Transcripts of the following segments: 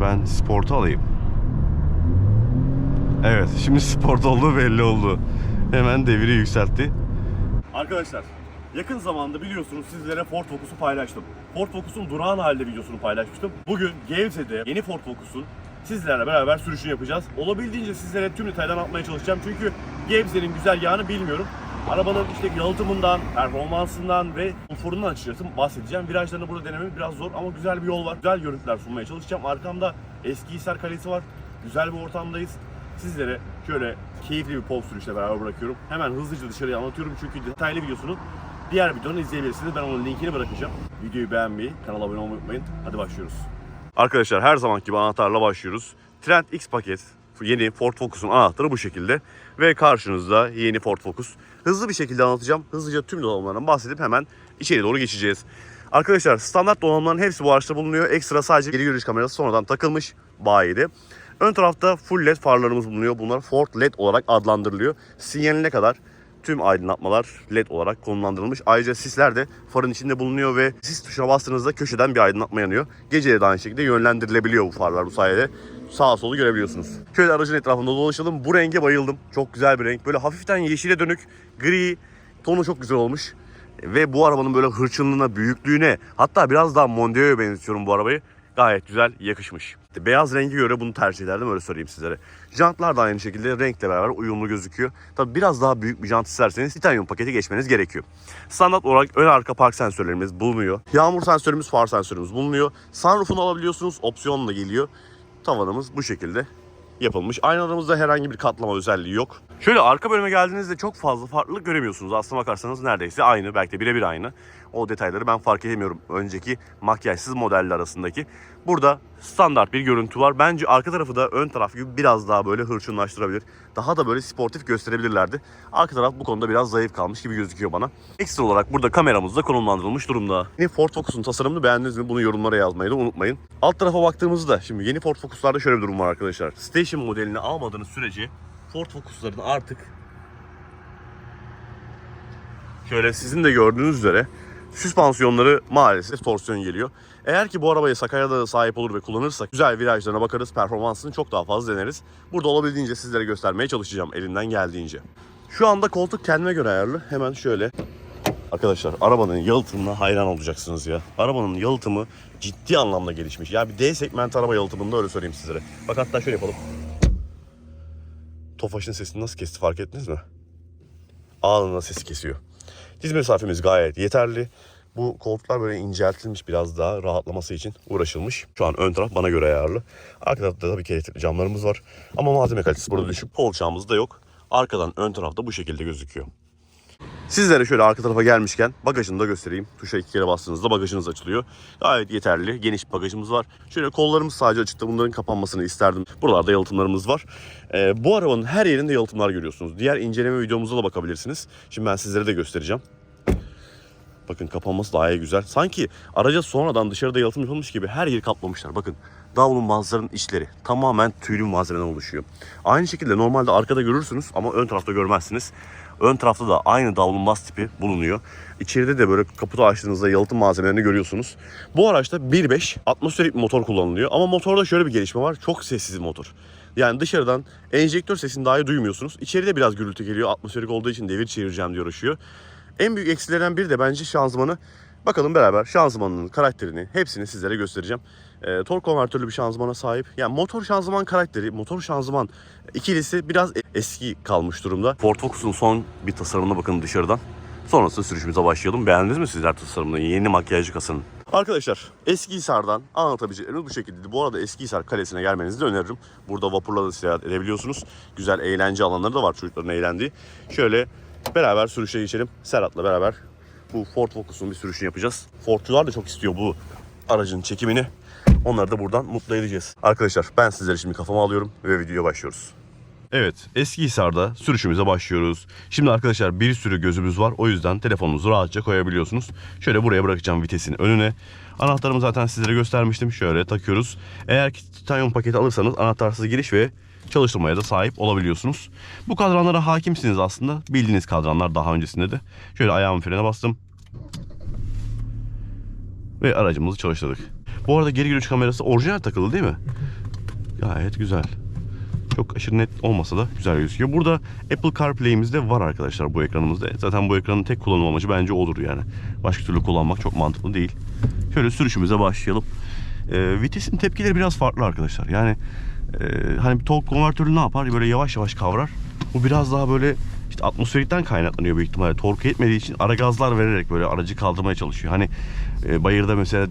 Ben sportu alayım. Evet şimdi sport olduğu belli oldu. Hemen deviri yükseltti. Arkadaşlar yakın zamanda biliyorsunuz sizlere Ford Focus'u paylaştım. Ford Focus'un durağan halde videosunu paylaşmıştım. Bugün Gevze'de yeni Ford Focus'un sizlerle beraber sürüşünü yapacağız. Olabildiğince sizlere tüm detaylar atmaya çalışacağım. Çünkü Gevze'nin güzergahını bilmiyorum. Arabanın işte yalıtımından, performansından ve konforundan açıkçası bahsedeceğim. Virajlarını burada denemem biraz zor ama güzel bir yol var. Güzel görüntüler sunmaya çalışacağım. Arkamda Eskihisar Kalesi var. Güzel bir ortamdayız. Sizlere şöyle keyifli bir pop sürüşle beraber bırakıyorum. Hemen hızlıca dışarıya anlatıyorum çünkü detaylı videosunu diğer videonun izleyebilirsiniz. Ben onun linkini bırakacağım. Videoyu beğenmeyi, kanala abone olmayı unutmayın. Hadi başlıyoruz. Arkadaşlar her zamanki gibi anahtarla başlıyoruz. Trend X paket yeni Ford Focus'un anahtarı bu şekilde. Ve karşınızda yeni Ford Focus. Hızlı bir şekilde anlatacağım. Hızlıca tüm donanımlardan bahsedip hemen içeri doğru geçeceğiz. Arkadaşlar standart donanımların hepsi bu araçta bulunuyor. Ekstra sadece geri görüş kamerası sonradan takılmış bayide. Ön tarafta full led farlarımız bulunuyor. Bunlar Ford led olarak adlandırılıyor. Sinyaline kadar tüm aydınlatmalar led olarak konumlandırılmış. Ayrıca sisler de farın içinde bulunuyor ve sis tuşuna bastığınızda köşeden bir aydınlatma yanıyor. Gece de aynı şekilde yönlendirilebiliyor bu farlar bu sayede. Sağa solu görebiliyorsunuz. Şöyle aracın etrafında dolaşalım. Bu renge bayıldım. Çok güzel bir renk. Böyle hafiften yeşile dönük gri tonu çok güzel olmuş. Ve bu arabanın böyle hırçınlığına, büyüklüğüne hatta biraz daha Mondeo'ya benzetiyorum bu arabayı. Gayet güzel yakışmış. Beyaz rengi göre bunu tercih ederdim öyle söyleyeyim sizlere. Jantlar da aynı şekilde renkle beraber uyumlu gözüküyor. Tabi biraz daha büyük bir jant isterseniz titanyum paketi geçmeniz gerekiyor. Standart olarak ön arka park sensörlerimiz bulunuyor. Yağmur sensörümüz, far sensörümüz bulunuyor. Sunroof'unu alabiliyorsunuz. Opsiyonla geliyor. Tavanımız bu şekilde yapılmış. Aynalarımızda herhangi bir katlama özelliği yok. Şöyle arka bölüme geldiğinizde çok fazla farklılık göremiyorsunuz. Aslına bakarsanız neredeyse aynı. Belki de birebir aynı. O detayları ben fark edemiyorum önceki makyajsız modeller arasındaki. Burada standart bir görüntü var. Bence arka tarafı da ön taraf gibi biraz daha böyle hırçınlaştırabilir. Daha da böyle sportif gösterebilirlerdi. Arka taraf bu konuda biraz zayıf kalmış gibi gözüküyor bana. Ekstra olarak burada kameramız da konumlandırılmış durumda. Yeni Ford Focus'un tasarımını beğendiniz mi? Bunu yorumlara yazmayı da unutmayın. Alt tarafa baktığımızda şimdi yeni Ford Focus'larda şöyle bir durum var arkadaşlar. Station modelini almadığınız sürece Ford Focus'ların artık şöyle sizin de gördüğünüz üzere süspansiyonları maalesef torsiyon geliyor. Eğer ki bu arabaya Sakarya'da sahip olur ve kullanırsak güzel virajlarına bakarız, performansını çok daha fazla deneriz. Burada olabildiğince sizlere göstermeye çalışacağım elimden geldiğince. Şu anda koltuk kendime göre ayarlı. Hemen şöyle Arkadaşlar arabanın yalıtımına hayran olacaksınız ya. Arabanın yalıtımı ciddi anlamda gelişmiş. Ya bir D segment araba yalıtımında öyle söyleyeyim sizlere. Bak hatta şöyle yapalım. Tofaş'ın sesini nasıl kesti fark ettiniz mi? Anında sesi kesiyor. Diz mesafemiz gayet yeterli. Bu koltuklar böyle inceltilmiş biraz daha rahatlaması için uğraşılmış. Şu an ön taraf bana göre ayarlı. Arka tarafta tabii ki camlarımız var. Ama malzeme kalitesi burada düşük. Kolçağımız da yok. Arkadan ön tarafta bu şekilde gözüküyor. Sizlere şöyle arka tarafa gelmişken bagajını da göstereyim. Tuşa iki kere bastığınızda bagajınız açılıyor. Gayet yeterli. Geniş bagajımız var. Şöyle kollarımız sadece açıkta. Bunların kapanmasını isterdim. Buralarda yalıtımlarımız var. Ee, bu arabanın her yerinde yalıtımlar görüyorsunuz. Diğer inceleme videomuzda da bakabilirsiniz. Şimdi ben sizlere de göstereceğim. Bakın kapanması daha iyi güzel. Sanki araca sonradan dışarıda yalıtım yapılmış gibi her yeri kaplamışlar. Bakın davulun bazılarının içleri tamamen tüylü malzemeden oluşuyor. Aynı şekilde normalde arkada görürsünüz ama ön tarafta görmezsiniz. Ön tarafta da aynı davlumbaz tipi bulunuyor. İçeride de böyle kaputu açtığınızda yalıtım malzemelerini görüyorsunuz. Bu araçta 1.5 atmosferik motor kullanılıyor. Ama motorda şöyle bir gelişme var. Çok sessiz motor. Yani dışarıdan enjektör sesini dahi duymuyorsunuz. İçeride biraz gürültü geliyor. Atmosferik olduğu için devir çevireceğim diye uğraşıyor. En büyük eksilerinden biri de bence şanzımanı. Bakalım beraber şanzımanının karakterini hepsini sizlere göstereceğim. E, tork konvertörlü bir şanzımana sahip. Yani motor şanzıman karakteri, motor şanzıman ikilisi biraz eski kalmış durumda. Ford Focus'un son bir tasarımına bakın dışarıdan. Sonrasında sürüşümüze başlayalım. Beğendiniz mi sizler tasarımını? Yeni makyajlı kasanın. Arkadaşlar Eskihisar'dan anlatabileceklerimiz bu şekilde. Bu arada Eskihisar Kalesi'ne gelmenizi de öneririm. Burada vapurla da seyahat edebiliyorsunuz. Güzel eğlence alanları da var çocukların eğlendiği. Şöyle beraber sürüşe geçelim. Serhat'la beraber bu Ford Focus'un bir sürüşünü yapacağız. Ford'cular da çok istiyor bu aracın çekimini. Onları da buradan mutlu edeceğiz. Arkadaşlar ben sizleri şimdi kafama alıyorum ve videoya başlıyoruz. Evet, Eskihisar'da sürüşümüze başlıyoruz. Şimdi arkadaşlar bir sürü gözümüz var. O yüzden telefonunuzu rahatça koyabiliyorsunuz. Şöyle buraya bırakacağım vitesin önüne. Anahtarımı zaten sizlere göstermiştim. Şöyle takıyoruz. Eğer ki titanyum paketi alırsanız anahtarsız giriş ve çalıştırmaya da sahip olabiliyorsunuz. Bu kadranlara hakimsiniz aslında. Bildiğiniz kadranlar daha öncesinde de. Şöyle ayağımı frene bastım. Ve aracımızı çalıştırdık. Bu arada geri görüş kamerası orijinal takılı değil mi? Gayet güzel. Çok aşırı net olmasa da güzel gözüküyor. Burada Apple CarPlay'imiz de var arkadaşlar bu ekranımızda. Zaten bu ekranın tek kullanım amacı bence odur yani. Başka türlü kullanmak çok mantıklı değil. Şöyle sürüşümüze başlayalım. Ee, vitesin tepkileri biraz farklı arkadaşlar. Yani e, hani bir tork konvertörü ne yapar? Böyle yavaş yavaş kavrar. Bu biraz daha böyle işte atmosferikten kaynaklanıyor büyük ihtimalle. Torku yetmediği için ara gazlar vererek böyle aracı kaldırmaya çalışıyor. Hani e, bayırda mesela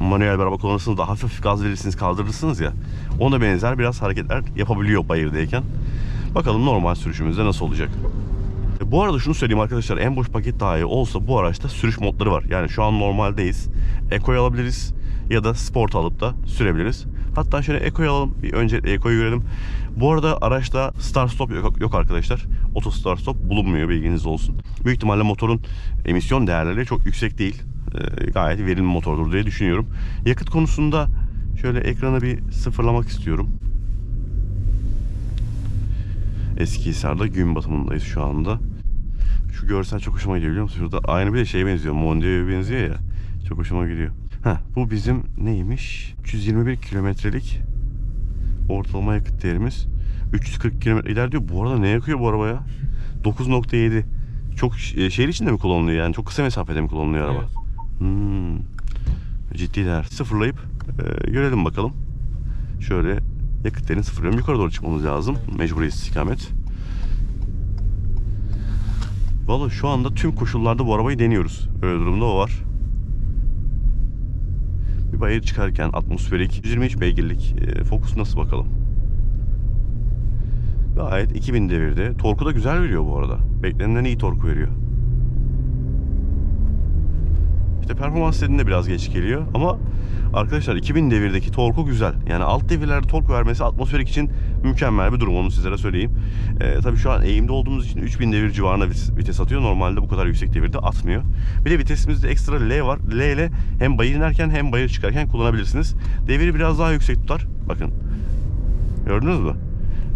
manuel bir araba kullanırsınız da hafif gaz verirsiniz kaldırırsınız ya. Ona benzer biraz hareketler yapabiliyor bayırdayken. Bakalım normal sürüşümüzde nasıl olacak. E, Bu arada şunu söyleyeyim arkadaşlar en boş paket dahi olsa bu araçta sürüş modları var. Yani şu an normaldeyiz. Eco'yu alabiliriz ya da Sport alıp da sürebiliriz. Hatta şöyle Eco'yu alalım. Bir önce Eco'yu görelim. Bu arada araçta start stop yok, yok arkadaşlar. Auto start stop bulunmuyor bilginiz olsun. Büyük ihtimalle motorun emisyon değerleri çok yüksek değil. Ee, gayet verimli motordur diye düşünüyorum. Yakıt konusunda şöyle ekranı bir sıfırlamak istiyorum. Eskihisar'da gün batımındayız şu anda. Şu görsel çok hoşuma gidiyor biliyor musun? Şurada aynı bir de şeye benziyor. Mondio'ya benziyor ya. Çok hoşuma gidiyor. Heh, bu bizim neymiş? 321 kilometrelik ortalama yakıt değerimiz. 340 kilometre ilerliyor. Bu arada ne yakıyor bu araba ya? 9.7. Çok ş- şehir içinde mi kullanılıyor yani? Çok kısa mesafede mi kullanılıyor araba? Hmm. Ciddi. Sıfırlayıp e, görelim bakalım. Şöyle yakıt değerini sıfırlıyorum. Yukarı doğru çıkmamız lazım. Mecburi istikamet. Valla şu anda tüm koşullarda bu arabayı deniyoruz. Öyle durumda o var. Bir bayır çıkarken atmosferik 123 beygirlik e, Focus nasıl bakalım? Gayet 2000 devirde. Torku da güzel veriyor bu arada. Beklenenden iyi torku veriyor. İşte performans dediğinde biraz geç geliyor ama arkadaşlar 2000 devirdeki torku güzel. Yani alt devirlerde tork vermesi atmosferik için mükemmel bir durum onu sizlere söyleyeyim. Ee, tabii şu an eğimde olduğumuz için 3000 devir civarında vites, vites atıyor. Normalde bu kadar yüksek devirde atmıyor. Bir de vitesimizde ekstra L var. L ile hem bayır inerken hem bayır çıkarken kullanabilirsiniz. Deviri biraz daha yüksek tutar. Bakın. Gördünüz mü?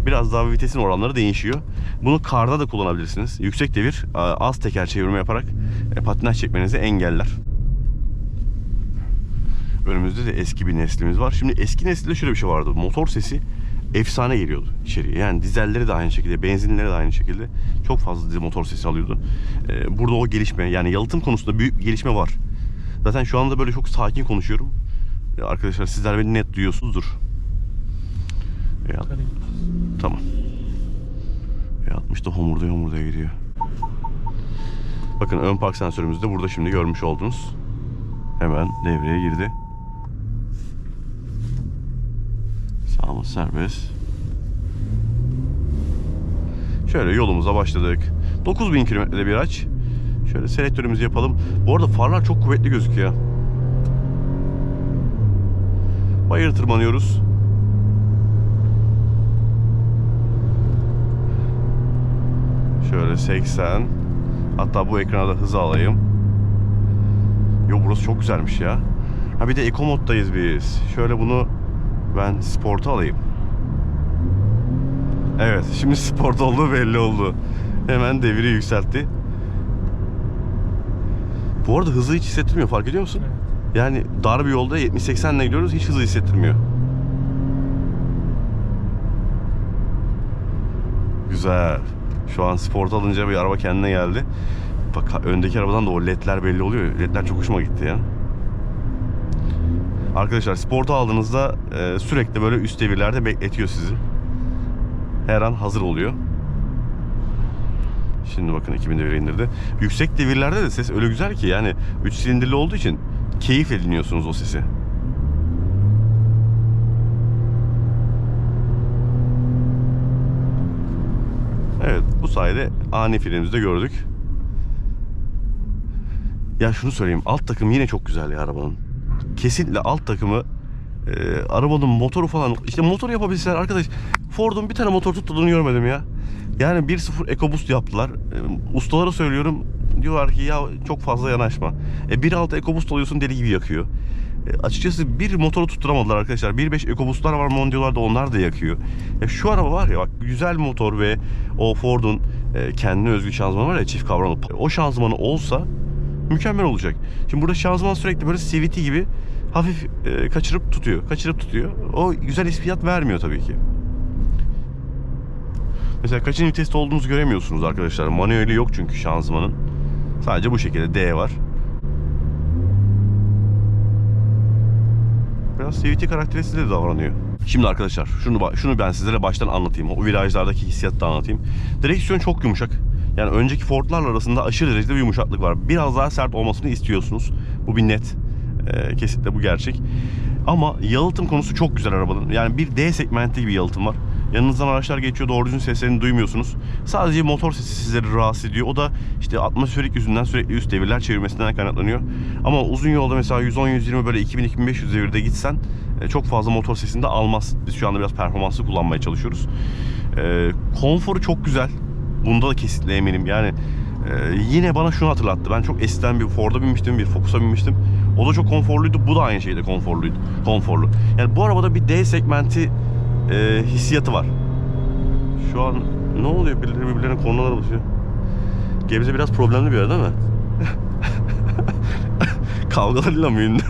Biraz daha vitesin oranları değişiyor. Bunu karda da kullanabilirsiniz. Yüksek devir az teker çevirme yaparak e, patinaj çekmenizi engeller. Önümüzde de eski bir neslimiz var. Şimdi eski nesilde şöyle bir şey vardı. Motor sesi efsane geliyordu içeriye. Yani dizelleri de aynı şekilde, benzinleri de aynı şekilde çok fazla motor sesi alıyordu. Ee, burada o gelişme, yani yalıtım konusunda büyük bir gelişme var. Zaten şu anda böyle çok sakin konuşuyorum. Ee, arkadaşlar sizler beni net duyuyorsunuzdur. Ya, tamam. E60 da homurda homurda gidiyor. Bakın ön park sensörümüzü de burada şimdi görmüş oldunuz. Hemen devreye girdi. Sağımız serbest. Şöyle yolumuza başladık. 9000 kilometrede bir araç. Şöyle selektörümüzü yapalım. Bu arada farlar çok kuvvetli gözüküyor. Bayır tırmanıyoruz. Şöyle 80. Hatta bu ekrana da hızı alayım. Yo burası çok güzelmiş ya. Ha bir de eco moddayız biz. Şöyle bunu ben sporta alayım. Evet şimdi sport olduğu belli oldu. Hemen deviri yükseltti. Bu arada hızı hiç hissettirmiyor fark ediyor musun? Evet. Yani dar bir yolda 70-80 ile gidiyoruz hiç hızı hissettirmiyor. Güzel. Şu an sport alınca bir araba kendine geldi. Bak öndeki arabadan da o ledler belli oluyor. Ledler çok hoşuma gitti ya. Arkadaşlar sporta aldığınızda e, sürekli böyle üst devirlerde bekletiyor sizi. Her an hazır oluyor. Şimdi bakın 2000 devire indirdi. Yüksek devirlerde de ses öyle güzel ki yani 3 silindirli olduğu için keyifle dinliyorsunuz o sesi. Evet bu sayede ani frenimizi de gördük. Ya şunu söyleyeyim alt takım yine çok güzel ya arabanın. Kesinlikle alt takımı e, arabanın motoru falan işte motor yapabilseler arkadaş Ford'un bir tane motor tuttuğunu görmedim ya. Yani 1.0 EcoBoost yaptılar. E, ustalara söylüyorum diyorlar ki ya çok fazla yanaşma. E 1.6 EcoBoost alıyorsun deli gibi yakıyor. E, açıkçası bir motoru tutturamadılar arkadaşlar. 1.5 EcoBoost'lar var Mondio'larda onlar da yakıyor. Ya şu araba var ya bak güzel motor ve o Ford'un e, kendine özgü şanzımanı var ya çift kavramlı. O şanzımanı olsa mükemmel olacak. Şimdi burada şanzıman sürekli böyle CVT gibi hafif e, kaçırıp tutuyor. Kaçırıp tutuyor. O güzel hissiyat vermiyor tabii ki. Mesela kaçıncı viteste olduğunuzu göremiyorsunuz arkadaşlar. Manueli yok çünkü şanzımanın. Sadece bu şekilde D var. Biraz CVT karakteristiği de davranıyor. Şimdi arkadaşlar şunu şunu ben sizlere baştan anlatayım. O virajlardaki hissiyatı da anlatayım. Direksiyon çok yumuşak. Yani önceki Ford'larla arasında aşırı derecede bir yumuşaklık var. Biraz daha sert olmasını istiyorsunuz. Bu bir net. Ee, kesinlikle bu gerçek. Ama yalıtım konusu çok güzel arabanın. Yani bir D segmenti gibi yalıtım var. Yanınızdan araçlar geçiyor doğru düzgün seslerini duymuyorsunuz. Sadece motor sesi sizleri rahatsız ediyor. O da işte atmosferik yüzünden sürekli üst devirler çevirmesinden kaynaklanıyor. Ama uzun yolda mesela 110-120 böyle 2000-2500 devirde gitsen e, çok fazla motor sesini de almaz. Biz şu anda biraz performanslı kullanmaya çalışıyoruz. E, konforu çok güzel. Bunda da kesinlikle eminim. Yani e, yine bana şunu hatırlattı. Ben çok eskiden bir Ford'a binmiştim, bir Focus'a binmiştim. O da çok konforluydu. Bu da aynı şekilde konforluydu. Konforlu. Yani bu arabada bir D segmenti e, hissiyatı var. Şu an ne oluyor? Birileri birbirlerine konulara basıyor. Gebze biraz problemli bir yer değil mi? Kavgalarıyla mı ünlü?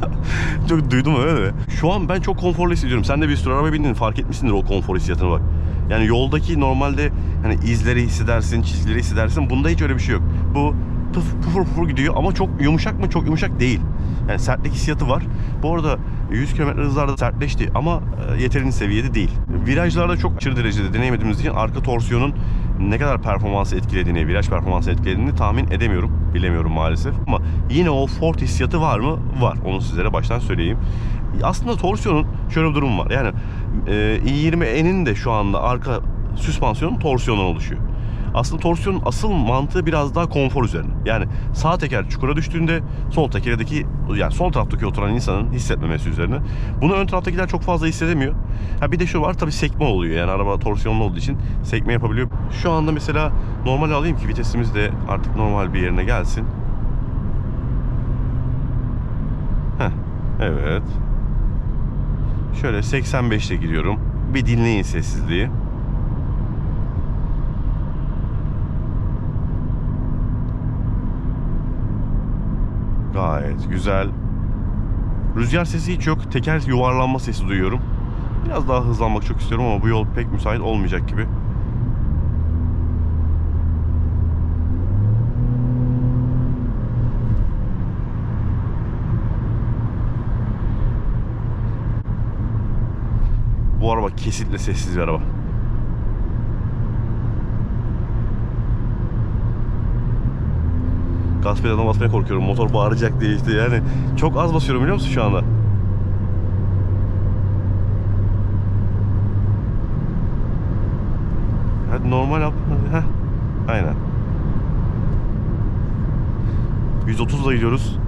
çok duydum öyle de. Şu an ben çok konforlu hissediyorum. Sen de bir sürü araba bindin fark etmişsindir o konfor hissiyatına bak. Yani yoldaki normalde hani izleri hissedersin, çizgileri hissedersin. Bunda hiç öyle bir şey yok. Bu pıf pufur pufur gidiyor ama çok yumuşak mı? Çok yumuşak değil. Yani sertlik hissiyatı var. Bu arada 100 km hızlarda sertleşti ama e, yeterince seviyede değil. Virajlarda çok aşırı derecede deneyemediğimiz için arka torsiyonun ne kadar performansı etkilediğini, viraj performansı etkilediğini tahmin edemiyorum. Bilemiyorum maalesef. Ama yine o Ford hissiyatı var mı? Var. Onu sizlere baştan söyleyeyim. Aslında torsiyonun şöyle bir durum var. Yani e, i20N'in de şu anda arka süspansiyonun torsiyondan oluşuyor. Aslında torsiyonun asıl mantığı biraz daha konfor üzerine. Yani sağ teker çukura düştüğünde sol tekerdeki yani sol taraftaki oturan insanın hissetmemesi üzerine. Bunu ön taraftakiler çok fazla hissedemiyor. Ha bir de şu var tabii sekme oluyor. Yani araba torsiyonlu olduğu için sekme yapabiliyor. Şu anda mesela normal alayım ki vitesimiz de artık normal bir yerine gelsin. Heh, evet. Şöyle 85'te gidiyorum. Bir dinleyin sessizliği. Gayet güzel. Rüzgar sesi hiç yok. Teker yuvarlanma sesi duyuyorum. Biraz daha hızlanmak çok istiyorum ama bu yol pek müsait olmayacak gibi. Bu araba kesinlikle sessiz bir araba. Gaz pedalına basmaya korkuyorum. Motor bağıracak diye işte yani. Çok az basıyorum biliyor musun şu anda? Hadi normal yap. Heh. Aynen. 130'la gidiyoruz.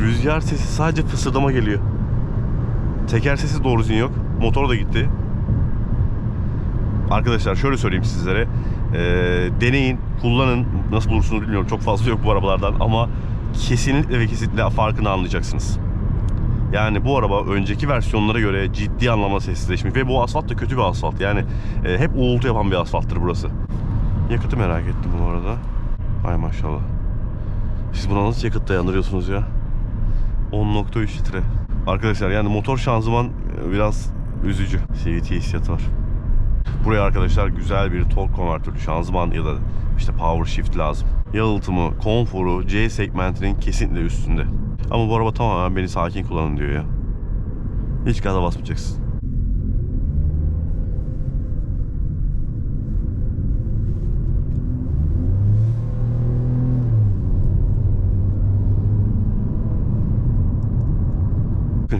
Rüzgar sesi sadece fısıldama geliyor. Teker sesi doğru düzgün yok. Motor da gitti. Arkadaşlar şöyle söyleyeyim sizlere. Ee, deneyin, kullanın. Nasıl bulursunuz bilmiyorum. Çok fazla yok bu arabalardan ama kesinlikle ve kesinlikle farkını anlayacaksınız. Yani bu araba önceki versiyonlara göre ciddi anlamda sessizleşmiş ve bu asfalt da kötü bir asfalt. Yani e, hep uğultu yapan bir asfalttır burası. Yakıtı merak ettim bu arada. Ay maşallah. Siz buna nasıl yakıt dayandırıyorsunuz ya? 10.3 litre. Arkadaşlar yani motor şanzıman e, biraz üzücü. CVT hissiyatı var. Buraya arkadaşlar güzel bir tork konvertörlü şanzıman ya da işte power shift lazım. Yalıtımı, konforu C segmentinin kesinlikle üstünde. Ama bu araba tamamen beni sakin kullanın diyor ya. Hiç gaza basmayacaksın.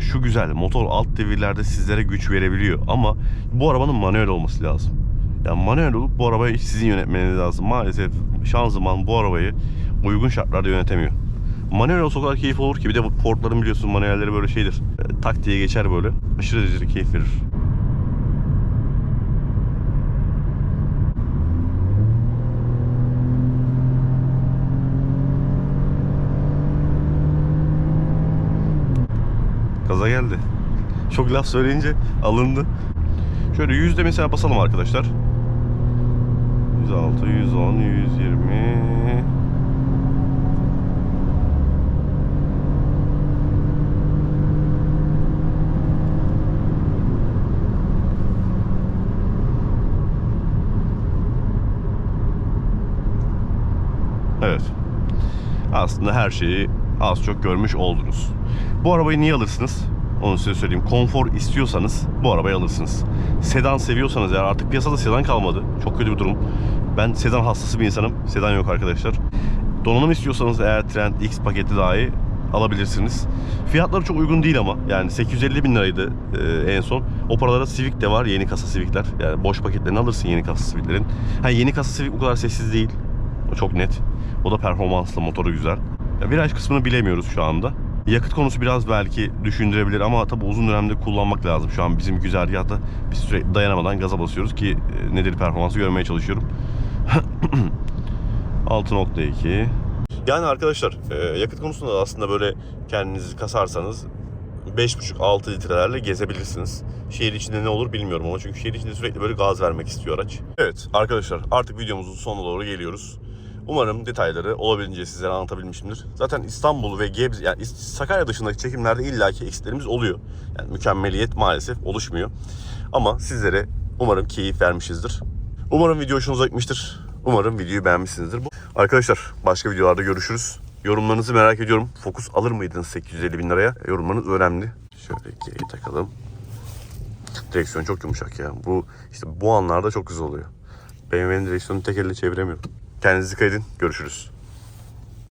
Şu güzel motor alt devirlerde sizlere güç verebiliyor ama bu arabanın manuel olması lazım. Yani manuel olup bu arabayı sizin yönetmeniz lazım. Maalesef şanzıman bu arabayı uygun şartlarda yönetemiyor. Manuel olsa o kadar keyif olur ki bir de bu Ford'ların biliyorsun manuelleri böyle şeydir. E, geçer böyle. Aşırı derecede keyif verir. Çok laf söyleyince alındı. Şöyle yüzde mesela basalım arkadaşlar. 106, 110, 120... Evet. Aslında her şeyi az çok görmüş oldunuz. Bu arabayı niye alırsınız? Onu size söyleyeyim. Konfor istiyorsanız bu arabayı alırsınız. Sedan seviyorsanız eğer artık piyasada sedan kalmadı. Çok kötü bir durum. Ben sedan hastası bir insanım. Sedan yok arkadaşlar. Donanım istiyorsanız eğer Trend X paketi dahi alabilirsiniz. Fiyatları çok uygun değil ama. Yani 850 bin liraydı e, en son. O paralara Civic de var. Yeni kasa Civic'ler. Yani boş paketlerini alırsın yeni kasa Civic'lerin. Ha, yeni kasa Civic o kadar sessiz değil. O çok net. O da performanslı, motoru güzel. Ya, viraj kısmını bilemiyoruz şu anda. Yakıt konusu biraz belki düşündürebilir ama tabi uzun dönemde kullanmak lazım. Şu an bizim güzergahta bir süre dayanamadan gaza basıyoruz ki e, nedir performansı görmeye çalışıyorum. 6.2 Yani arkadaşlar e, yakıt konusunda da aslında böyle kendinizi kasarsanız 5.5-6 litrelerle gezebilirsiniz. Şehir içinde ne olur bilmiyorum ama çünkü şehir içinde sürekli böyle gaz vermek istiyor araç. Evet arkadaşlar artık videomuzun sonuna doğru geliyoruz. Umarım detayları olabildiğince sizlere anlatabilmişimdir. Zaten İstanbul ve Gebze, yani Sakarya dışındaki çekimlerde illaki eksiklerimiz oluyor. Yani mükemmeliyet maalesef oluşmuyor. Ama sizlere umarım keyif vermişizdir. Umarım video hoşunuza gitmiştir. Umarım videoyu beğenmişsinizdir. Arkadaşlar başka videolarda görüşürüz. Yorumlarınızı merak ediyorum. Fokus alır mıydınız 850 bin liraya? Yorumlarınız önemli. Şöyle geri takalım. Direksiyon çok yumuşak ya. Bu işte bu anlarda çok güzel oluyor. BMW'nin direksiyonunu tek elle çeviremiyorum. Kendinize dikkat edin. Görüşürüz.